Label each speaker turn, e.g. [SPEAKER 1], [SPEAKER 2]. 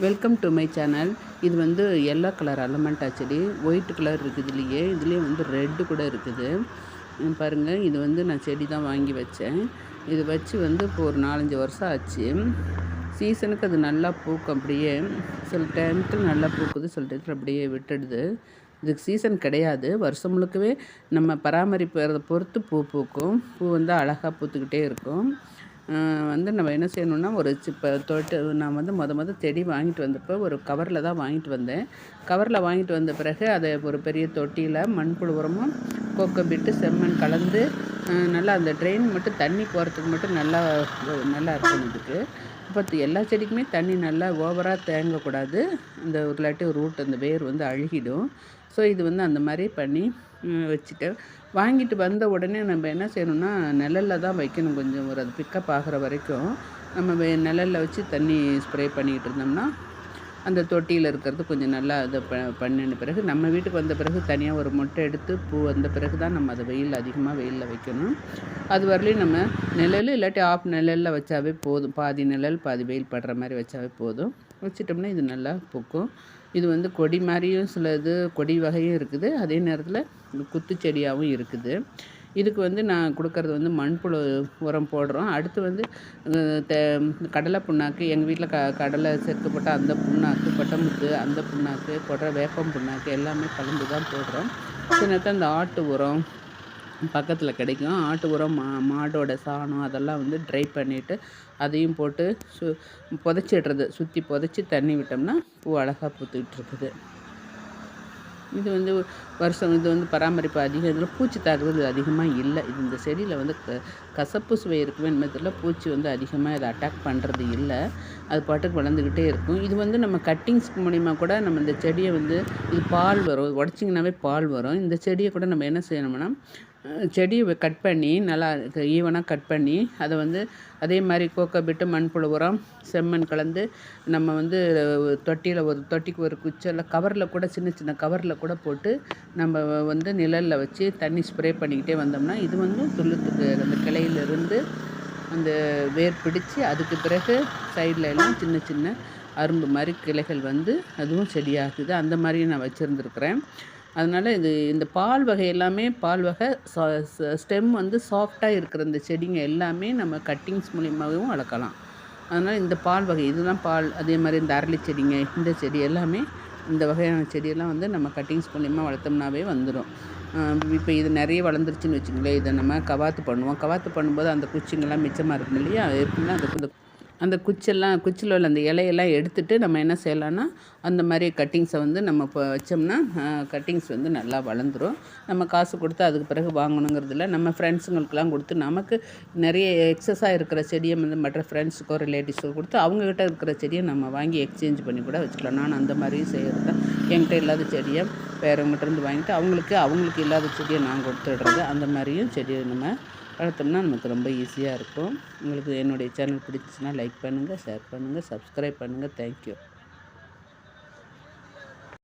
[SPEAKER 1] Welcome to my channel இது வந்து yellow colour allamanda செடி ஒயிட் கலர் இருக்குது இதுலேயே இதுலேயே வந்து ரெட்டு கூட இருக்குது. பாருங்கள் இது வந்து நான் செடி தான் வாங்கி வச்சேன். இது வச்சு வந்து இப்போ ஒரு நாலஞ்சு வருஷம் ஆச்சு. சீசனுக்கு அது நல்லா பூக்கும். அப்படியே சில டைமுக்கு நல்லா பூக்குது. சில டைத்தில் அப்படியே விட்டுடுது. இதுக்கு சீசன் கிடையாது. வருஷம் முழுக்கவே நம்ம பராமரிப்பதை பொறுத்து பூ பூக்கும். பூ வந்து அழகாக பூத்துக்கிட்டே இருக்கும். வந்து நம்ம என்ன செய்யணும்னா ஒரு இப்போ தொட்டு நான் வந்து மொதல் மொதல் செடி வாங்கிட்டு வந்தப்போ ஒரு கவரில் தான் வாங்கிட்டு வந்தேன். கவரில் வாங்கிட்டு வந்த பிறகு அதை ஒரு பெரிய தொட்டியில் மண்புழு உரமும் கோக்கம்பிட்டு செம்மண் கலந்து நல்லா அந்த ட்ரெயின் மட்டும் தண்ணி போகிறதுக்கு மட்டும் நல்லா நல்லா இருக்கணும் இதுக்கு. இப்போ எல்லா செடிக்குமே தண்ணி நல்லா ஓவராக தேங்கக்கூடாது. இந்த ஒரு இல்லாட்டி ரூட் அந்த வேர் வந்து அழுகிடும். ஸோ இது வந்து அந்த மாதிரி பண்ணி வச்சுட்டு வச்சுட்டேன். வாங்கிட்டு வந்த உடனே நம்ம என்ன செய்யணும்னா நிழலில் தான் வைக்கணும் கொஞ்சம். ஒரு அது பிக்கப் ஆகிற வரைக்கும். நம்ம நிழலில் வச்சு தண்ணி ஸ்ப்ரே பண்ணிக்கிட்டு இருந்தோம்னா அந்த தொட்டியில் இருக்கிறது கொஞ்சம் நல்லா அதை ப பண்ணின பிறகு நம்ம வீட்டுக்கு வந்த பிறகு தனியாக ஒரு மொட்டை எடுத்து பூ வந்த பிறகு தான் நம்ம அதை வெயில் அதிகமாக வெயிலில் வைக்கணும். அது வரலையும் நம்ம நிழல் இல்லாட்டி ஆஃப் நிழலில் வச்சாவே போதும். பாதி நிழல் பாதி வெயில் படுற மாதிரி வச்சாவே போதும். வச்சிட்டோம்னா இது நல்லா பூக்கும். இது வந்து கொடி மாதிரியும் சில இது கொடி வகையும் இருக்குது. அதே நேரத்தில் குத்துச்செடியாகவும் இருக்குது. இதுக்கு வந்து நான் கொடுக்கறது வந்து மண்புழு உரம் போடுறோம். அடுத்து வந்து கடலை புண்ணாக்கு எங்கள் வீட்டில் க கடலை செத்து போட்டால் அந்த புண்ணாக்கு பட்டமுத்து அந்த புண்ணாக்கு போடுற வேப்பம் புண்ணாக்கு எல்லாமே கலந்து தான் போடுறோம். சில நேரத்தில் அந்த ஆட்டு உரம் பக்கத்தில் கிடைக்கும். ஆட்டு உரம் மா மாடோட சாணம் அதெல்லாம் வந்து ட்ரை பண்ணிவிட்டு அதையும் போட்டு சு புதைச்சிடுறது. சுற்றி புதைச்சி தண்ணி விட்டோம்னா பூ அழகாக பூத்துக்கிட்டு இருக்குது. இது வந்து வருஷம் இது வந்து பராமரிப்பு அதிகம் இதில் பூச்சி தாக்குதல் அதிகமாக இல்லை. இது இந்த செடியில் வந்து க கசப்பு சுவை இருக்குமே என்பதில் பூச்சி வந்து அதிகமாக இதை அட்டாக் பண்ணுறது இல்லை. அது பாட்டுக்கு வளர்ந்துக்கிட்டே இருக்கும். இது வந்து நம்ம கட்டிங்ஸ் மூலிமா கூட நம்ம இந்த செடியை வந்து இது பால் வரும். உடச்சிங்கனாவே பால் வரும். இந்த செடியை கூட நம்ம என்ன செய்யணும்னா செடியை கட் பண்ணி நல்லா ஈவனாக கட் பண்ணி அதை வந்து அதே மாதிரி கோக்கோபிட்டு மண்புழு உரம் செம்மண் கலந்து நம்ம வந்து தொட்டியில் ஒரு தொட்டிக்கு ஒரு குச்சியில் கவரில் கூட சின்ன சின்ன கவரில் கூட போட்டு நம்ம வந்து நிழலில் வச்சு தண்ணி ஸ்ப்ரே பண்ணிக்கிட்டே வந்தோம்னா இது வந்து துளுத்துக்கு அந்த கிளையிலிருந்து அந்த வேர் பிடிச்சு அதுக்கு பிறகு சைடில் எல்லாம் சின்ன சின்ன அரும்பு மாதிரி கிளைகள் வந்து அதுவும் செடியாகுது அந்த மாதிரி நான் வச்சுருந்துருக்குறேன். அதனால் இது இந்த பால் வகை எல்லாமே பால் வகை ஸ்டெம் வந்து சாஃப்டாக இருக்கிற இந்த செடிங்க எல்லாமே நம்ம கட்டிங்ஸ் மூலியமாகவும் வளர்க்கலாம். அதனால் இந்த பால் வகை இதுதான் பால் அதே மாதிரி இந்த அரளி செடிங்க இந்த செடி எல்லாமே இந்த வகையான செடியெல்லாம் வந்து நம்ம கட்டிங்ஸ் மூலியமாக வளர்த்தோம்னாவே வந்துடும் இப்போ இது நிறைய வளர்ந்துருச்சுன்னு வச்சுங்களேன் இதை நம்ம கவாத்து பண்ணுவோம். கவாத்து பண்ணும்போது அந்த குச்சிங்கெல்லாம் மிச்சமாக இருக்கும் இல்லையா? எப்படின்னா அந்த அந்த குச்செல்லாம் குச்சியில் உள்ள அந்த இலையெல்லாம் எடுத்துகிட்டு நம்ம என்ன செய்யலாம்னா அந்த மாதிரி கட்டிங்ஸை வந்து நம்ம இப்போ வச்சோம்னா கட்டிங்ஸ் வந்து நல்லா வளர்ந்துடும் நம்ம காசு கொடுத்து அதுக்கு பிறகு வாங்கணுங்கிறதுல நம்ம ஃப்ரெண்ட்ஸுங்களுக்கெல்லாம் கொடுத்து நமக்கு நிறைய எக்ஸஸாக இருக்கிற செடியை வந்து மற்ற ஃப்ரெண்ட்ஸுக்கோ ரிலேட்டிவ்ஸுக்கோ கொடுத்து அவங்கக்கிட்ட இருக்கிற செடியை நம்ம வாங்கி எக்ஸ்சேஞ்ச் பண்ணி கூட வச்சுக்கலாம். நான் அந்த மாதிரியும் செய்கிறது தான். என்கிட்ட இல்லாத செடியை வேறவங்ககிட்ட இருந்து வாங்கிட்டு அவங்களுக்கு அவங்களுக்கு இல்லாத செடியை நான் கொடுத்துடுறது. அந்த மாதிரியும் செடியை நம்ம வளர்த்தோம்னா நமக்கு ரொம்ப ஈஸியாக இருக்கும். உங்களுக்கு என்னுடைய சேனல் பிடிச்சிச்சுன்னா லைக் பண்ணுங்கள் ஷேர் பண்ணுங்கள் சப்ஸ்கிரைப் பண்ணுங்கள் தேங்க்யூ